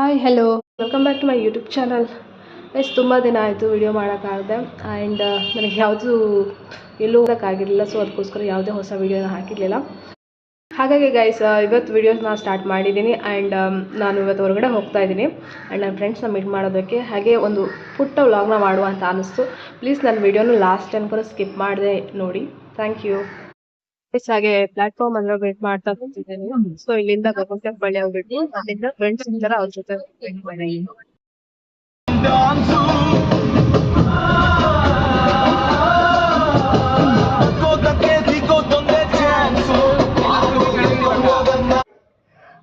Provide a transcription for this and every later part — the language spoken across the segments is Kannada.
Hi hello welcome back to my YouTube channel yes ತುಂಬ ದಿನ ಆಯಿತು ವಿಡಿಯೋ ಮಾಡೋಕ್ಕಾಗದೆ. ಆ್ಯಂಡ್ ನನಗೆ ಯಾವುದು ಎಲ್ಲೂ ಹೋಗೋಕ್ಕಾಗಿರಲಿಲ್ಲ ಸೊ ಅದಕ್ಕೋಸ್ಕರ ಯಾವುದೇ ಹೊಸ ವೀಡಿಯೋನ ಹಾಕಿರಲಿಲ್ಲ. ಹಾಗಾಗಿ ಗೈಸ್ ಇವತ್ತು ವೀಡಿಯೋಸ್ನ ಸ್ಟಾರ್ಟ್ ಮಾಡಿದ್ದೀನಿ ಆ್ಯಂಡ್ ನಾನು ಇವತ್ತು ಹೊರಗಡೆ ಹೋಗ್ತಾ ಇದ್ದೀನಿ ಆ್ಯಂಡ್ ನನ್ನ ಫ್ರೆಂಡ್ಸ್ನ ಮೀಟ್ ಮಾಡೋದಕ್ಕೆ, ಹಾಗೆ ಒಂದು ಪುಟ್ಟ ವ್ಲಾಗ್ನ ಮಾಡುವ ಅಂತ ಅನ್ನಿಸ್ತು ಪ್ಲೀಸ್ ನನ್ನ ವೀಡಿಯೋನು ಲಾಸ್ಟ್ ಟೈಮ್ ಕೂಡ ಸ್ಕಿಪ್ ಮಾಡಿದೆ ನೋಡಿ. ಥ್ಯಾಂಕ್ ಯು ಹಾಗೆ ಪ್ಲಾಟ್ಫಾರ್ಮ್ ಅಂದ್ರೆ ವೇಟ್ ಮಾಡ್ತಾ ಕೂತಿದ್ದೇನೆ ಸೊ ಇಲ್ಲಿಂದ ಗೋಕಾಕ್ ಬಳಿ ಹೋಗ್ಬಿಟ್ಟು ಅಲ್ಲಿಂದ ಫ್ರೆಂಡ್ಸ್ ಇರ್ತಾರೆ ಅವ್ರ ಜೊತೆ.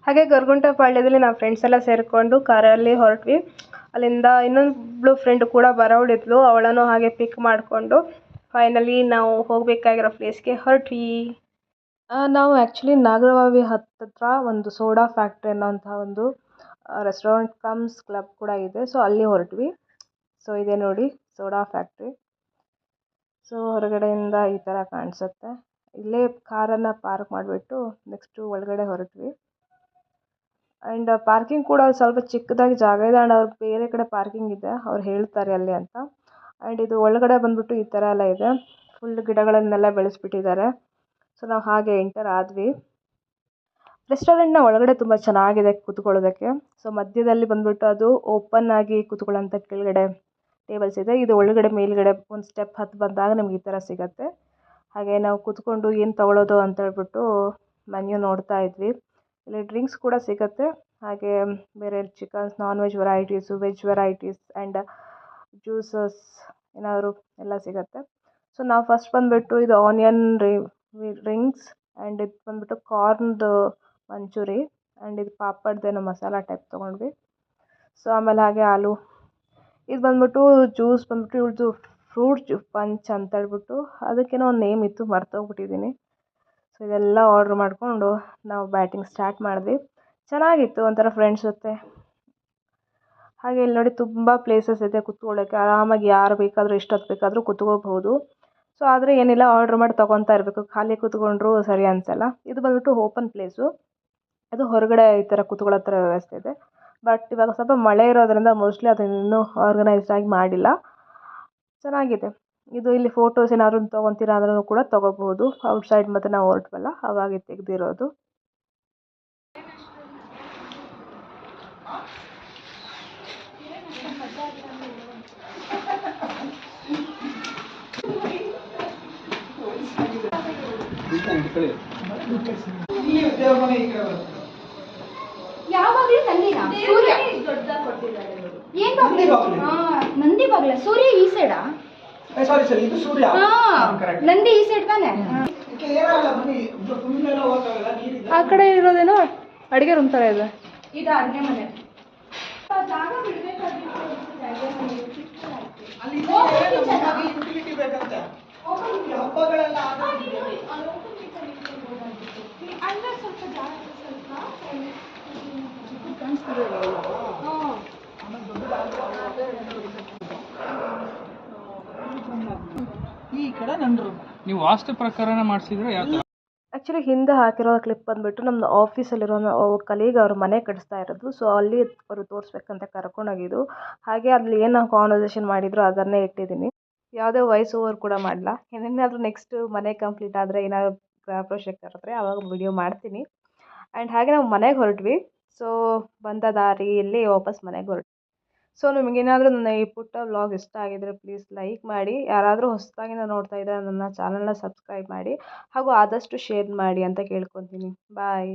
ಹಾಗೆ ಗರ್ಗುಂಟೆ ಪಾಳ್ಯದಲ್ಲಿ ನಾವು ಫ್ರೆಂಡ್ಸ್ ಎಲ್ಲ ಸೇರಿಕೊಂಡು ಕಾರಲ್ಲಿ ಹೊರಟ್ವಿ. ಅಲ್ಲಿಂದ ಇನ್ನೊಬ್ಳು ಫ್ರೆಂಡ್ ಕೂಡ ಬರೋಳಿದ್ಲು ಅವಳನ್ನು ಹಾಗೆ ಪಿಕ್ ಮಾಡಿಕೊಂಡು ಫೈನಲಿ ನಾವು ಹೋಗಬೇಕಾಗಿರೋ ಪ್ಲೇಸ್ಗೆ ಹೊರಟ್ವಿ. ನಾವು ಆ್ಯಕ್ಚುಲಿ ನಾಗರಬಾವಿ ಹತ್ತತ್ರ ಒಂದು ಸೋಡಾ ಫ್ಯಾಕ್ಟ್ರಿ ಅನ್ನೋಂಥ ಒಂದು ರೆಸ್ಟೋರೆಂಟ್ ಕಮ್ಸ್ ಕ್ಲಬ್ ಕೂಡ ಇದೆ. ಸೊ ಅಲ್ಲಿ ಹೊರಟ್ವಿ. ಸೊ ಇದೆ ನೋಡಿ ಸೋಡಾ ಫ್ಯಾಕ್ಟ್ರಿ ಸೊ ಹೊರಗಡೆಯಿಂದ ಈ ಥರ ಕಾಣಿಸುತ್ತೆ. ಇಲ್ಲೇ ಕಾರನ್ನು ಪಾರ್ಕ್ ಮಾಡಿಬಿಟ್ಟು ನೆಕ್ಸ್ಟು ಒಳಗಡೆ ಹೊರಟ್ವಿ. ಆ್ಯಂಡ್ ಪಾರ್ಕಿಂಗ್ ಕೂಡ ಸ್ವಲ್ಪ ಚಿಕ್ಕದಾಗಿ ಜಾಗ ಇದೆ. ಆ್ಯಂಡ್ ಅವ್ರು ಬೇರೆ ಕಡೆ ಪಾರ್ಕಿಂಗ್ ಇದೆ. ಅವ್ರು ಹೇಳ್ತಾರೆ ಅಲ್ಲಿ ಅಂತ. ಆ್ಯಂಡ್ ಇದು ಒಳಗಡೆ ಬಂದ್ಬಿಟ್ಟು ಈ ಥರ ಎಲ್ಲ ಇದೆ. ಫುಲ್ ಗಿಡಗಳನ್ನೆಲ್ಲ ಬೆಳೆಸ್ಬಿಟ್ಟಿದ್ದಾರೆ. ಸೊ ನಾವು ಹಾಗೆ ಎಂಟರ್ ಆದ್ವಿ. ರೆಸ್ಟೋರೆಂಟ್ನ ಒಳಗಡೆ ತುಂಬ ಚೆನ್ನಾಗಿದೆ ಕೂತ್ಕೊಳ್ಳೋದಕ್ಕೆ. ಸೊ ಮಧ್ಯದಲ್ಲಿ ಬಂದ್ಬಿಟ್ಟು ಅದು ಓಪನ್ ಆಗಿ ಕೂತ್ಕೊಳ್ಳೋಂಥ ಕೆಳಗಡೆ ಟೇಬಲ್ಸ್ ಇದೆ. ಇದು ಒಳಗಡೆ ಮೇಲ್ಗಡೆ ಒಂದು ಸ್ಟೆಪ್ ಹತ್ತು ಬಂದಾಗ ನಿಮ್ಗೆ ಈ ಥರ ಸಿಗುತ್ತೆ. ಹಾಗೆ ನಾವು ಕೂತ್ಕೊಂಡು ಏನು ತೊಗೊಳೋದು ಅಂತ ಹೇಳ್ಬಿಟ್ಟು ಮೆನ್ಯೂ ನೋಡ್ತಾ ಇದ್ವಿ. ಇಲ್ಲಿ ಡ್ರಿಂಕ್ಸ್ ಕೂಡ ಸಿಗುತ್ತೆ. ಹಾಗೆ ಬೇರೆ chickens non veg varieties veg varieties and juices ಏನಾದರೂ ಎಲ್ಲ ಸಿಗುತ್ತೆ. ಸೊ ನಾವು ಫಸ್ಟ್ ಬಂದುಬಿಟ್ಟು ಇದು ಆನಿಯನ್ ರಿಂಗ್ಸ್ ಆ್ಯಂಡ್ ಇದು ಬಂದುಬಿಟ್ಟು ಕಾರ್ನ್ದು ಮಂಚೂರಿ ಆ್ಯಂಡ್ ಇದು ಪಾಪಡ್ದೇನೋ ಮಸಾಲ ಟೈಪ್ ತೊಗೊಂಡ್ವಿ. ಸೊ ಆಮೇಲೆ ಹಾಗೆ ಆಲೂ. ಇದು ಬಂದುಬಿಟ್ಟು ಜ್ಯೂಸ್ ಬಂದುಬಿಟ್ಟು ಇವ್ರದ್ದು ಫ್ರೂಟ್ ಪಂಚ್ ಅಂತ ಹೇಳ್ಬಿಟ್ಟು ಅದಕ್ಕೇನೋ ಒಂದು ನೇಮ್ ಇತ್ತು ಮರ್ತೋಗ್ಬಿಟ್ಟಿದ್ದೀನಿ ಸೊ ಇದೆಲ್ಲ ಆರ್ಡ್ರ್ ಮಾಡಿಕೊಂಡು ನಾವು ಬ್ಯಾಟಿಂಗ್ ಸ್ಟಾರ್ಟ್ ಮಾಡಿದ್ವಿ. ಚೆನ್ನಾಗಿತ್ತು ಒಂಥರ ಫ್ರೆಂಡ್ಸ್ ಜೊತೆ. ಹಾಗೆ ಇಲ್ಲಿ ನೋಡಿ ತುಂಬ ಪ್ಲೇಸಸ್ ಇದೆ ಕುತ್ಕೊಳ್ಳೋಕೆ. ಆರಾಮಾಗಿ ಯಾರು ಬೇಕಾದರೂ ಎಷ್ಟೊತ್ತು ಬೇಕಾದರೂ ಕುತ್ಕೋಬಹುದು. ಸೊ ಆದರೆ ಏನಿಲ್ಲ ಆರ್ಡ್ರ್ ಮಾಡಿ ತೊಗೊತಾ ಇರಬೇಕು. ಖಾಲಿ ಕೂತ್ಕೊಂಡ್ರು ಸರಿ ಅನಿಸಲ್ಲ. ಇದು ಬಂದುಬಿಟ್ಟು ಓಪನ್ ಪ್ಲೇಸು ಅದು ಹೊರಗಡೆ ಈ ಥರ ಕುತ್ಕೊಳ್ಳೋ ಥರ ವ್ಯವಸ್ಥೆ ಇದೆ. ಬಟ್ ಇವಾಗ ಸ್ವಲ್ಪ ಮಳೆ ಇರೋದ್ರಿಂದ ಮೋಸ್ಟ್ಲಿ ಅದನ್ನು ಇನ್ನೂ ಆರ್ಗನೈಸ್ಡ್ ಆಗಿ ಮಾಡಿಲ್ಲ. ಚೆನ್ನಾಗಿದೆ. ಇದು ಇಲ್ಲಿ ಫೋಟೋಸ್ ಏನಾದ್ರು ತೊಗೊತೀರಾ ಅಂದ್ರೂ ಕೂಡ ತೊಗೋಬಹುದು. ಔಟ್ಸೈಡ್ ಮತ್ತು ನಾವು ಹೊರಟ್ವಲ್ಲ, ಅವಾಗೆ ತೆಗೆದಿರೋದು. ಯಾವಾಗ್ಲೂ ನಂದಿನ ಸೂರ್ಯ ಏನ್ ಬಾಗ್ಲು? ಹಾ, ನಂದಿ ಬಾಗ್ಲ ಸೂರ್ಯ ಈ ಸೈಡಾ ಸಾರಿ ಸರ್ ಇದು ಸೂರ್ಯ ಹಾ ಕರೆಕ್ಟ್ ನಂದಿ ಈ ಸೈಡ್ ತಾನೆ ಇದಕ್ಕೆ ಏನಾಗಲ್ಲ ಬನ್ನಿ ಫುಲ್ ಮೇಲೆ ಹೋಗಕ್ಕಾಗಲ್ಲ ನೀರಿದೆ ಆ ಕಡೆ ಇರೋದೇನೋ ಅಡುಗೆ ರೂಮ್ ಥರ ಇದೆ ಇದು ಅಡ್ಗೆ ಮನೆ ಅಲ್ಲಿ ಯುಟಿಲಿಟಿ ಬೇಕಂತೆ ಹಬ್ಬಗಳೆಲ್ಲ ಆದ್ರೆ ಈ ಕಡೆ ನನ್ನ ರೂಮ್ ನೀವು ವಾಸ್ತು ಪ್ರಕಾರನ ಮಾಡಿಸಿದ್ರೆ ಯಾವ ಥರ ಆ್ಯಕ್ಚುಲಿ ಹಿಂದೆ ಹಾಕಿರೋ ಕ್ಲಿಪ್ ಬಂದುಬಿಟ್ಟು ನಮ್ಮ ಆಫೀಸಲ್ಲಿರೋ ಕಲೀಗ್ ಅವ್ರ ಮನೆ ಕಡಿಸ್ತಾ ಇರೋದು. ಸೊ ಅಲ್ಲಿ ಅವರು ತೋರಿಸ್ಬೇಕಂತ ಕರ್ಕೊಂಡೋಗಿದ್ದು. ಹಾಗೆ ಅಲ್ಲಿ ಏನು ಕಾನ್ವರ್ಸೇಷನ್ ಮಾಡಿದ್ರು ಅದನ್ನೇ ಇಟ್ಟಿದ್ದೀನಿ. ಯಾವುದೇ ವಾಯ್ಸ್ ಓವರ್ ಕೂಡ ಮಾಡಲ್ಲ ಏನೇನಾದರೂ ನೆಕ್ಸ್ಟ್ ಮನೆ ಕಂಪ್ಲೀಟ್ ಆದರೆ ಏನಾದರೂ ಪ್ರಾಜೆಕ್ಟ್ ಕರೆದ್ರೆ ಆವಾಗ ವಿಡಿಯೋ ಮಾಡ್ತೀನಿ. ಆ್ಯಂಡ್ ಹಾಗೆ ನಾವು ಮನೆಗೆ ಹೊರಟ್ವಿ. ಸೊ ಬಂದ ದಾರಿಯಲ್ಲಿ ವಾಪಸ್ ಮನೆಗೆ ಹೊರಟ್ವಿ. ಸೊ ನಿಮಗೇನಾದರೂ ನನ್ನ ಈ ಪುಟ್ಟ ವ್ಲಾಗ್ ಇಷ್ಟ ಆಗಿದ್ರೆ ಪ್ಲೀಸ್ ಲೈಕ್ ಮಾಡಿ. ಯಾರಾದರೂ ಹೊಸದಾಗಿಂದ ನೋಡ್ತಾ ಇದ್ದರೆ ನನ್ನ ಚಾನಲ್ನ ಸಬ್ಸ್ಕ್ರೈಬ್ ಮಾಡಿ. ಹಾಗೂ ಆದಷ್ಟು ಶೇರ್ ಮಾಡಿ ಅಂತ ಕೇಳ್ಕೊತೀನಿ. ಬಾಯ್